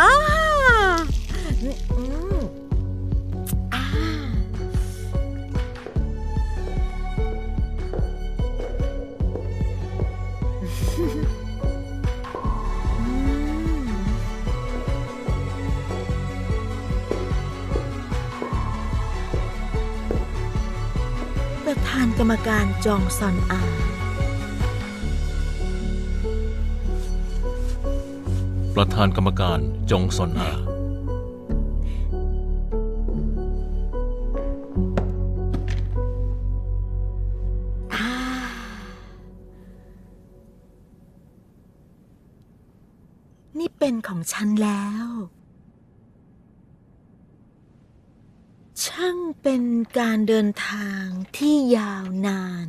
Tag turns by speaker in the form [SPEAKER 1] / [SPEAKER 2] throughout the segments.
[SPEAKER 1] อ้าอืมอ่าอืมประธานกรรมการจองซอนอา
[SPEAKER 2] ประธานกรรมการจงซอนอา
[SPEAKER 1] อ่านี่เป็นของฉันแล้ว ช่างเป็นการเดินทางที่ยาวนาน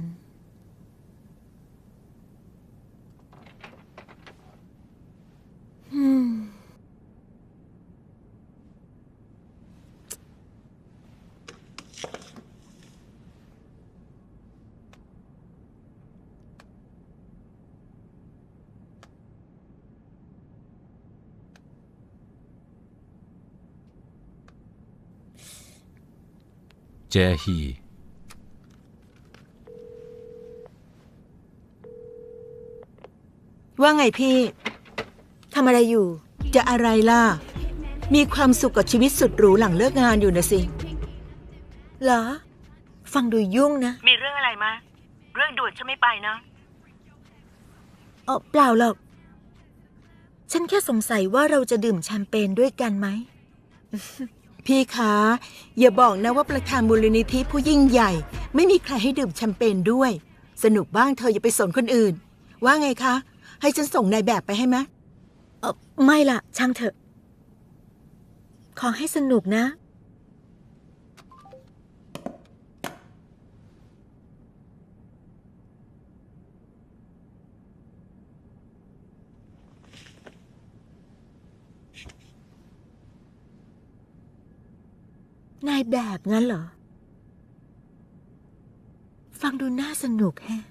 [SPEAKER 2] แจฮี
[SPEAKER 3] ว่าไงพี่
[SPEAKER 1] ทำอะไรอยู่
[SPEAKER 3] จะอะไรล่ะ มีความสุขกับชีวิตสุดหรูหลังเลิกงานอยู่นะสิ
[SPEAKER 1] เหรอ ฟังดูยุ่งนะ
[SPEAKER 3] มีเรื่องอะไรมา เรื่องด่วนฉันไม่ไปนะ
[SPEAKER 1] เออเปล่าหรอก ฉันแค่สงสัยว่าเราจะดื่มแชมเปญด้วยกันไหม
[SPEAKER 3] พี่คะ อย่าบอกนะว่าประธานมูลนิธิผู้ยิ่งใหญ่ ไม่มีใครให้ดื่มแชมเปญด้วย สนุกบ้างเธออย่าไปสนคนอื่น ว่าไงคะ ให้ฉันส่งนายแบบไปให้ไหม
[SPEAKER 1] เออไม่ล่ะ ช่างเถอะ ขอให้สนุกนะ นายแบบงั้นเหรอ ฟังดูน่าสนุกแฮะ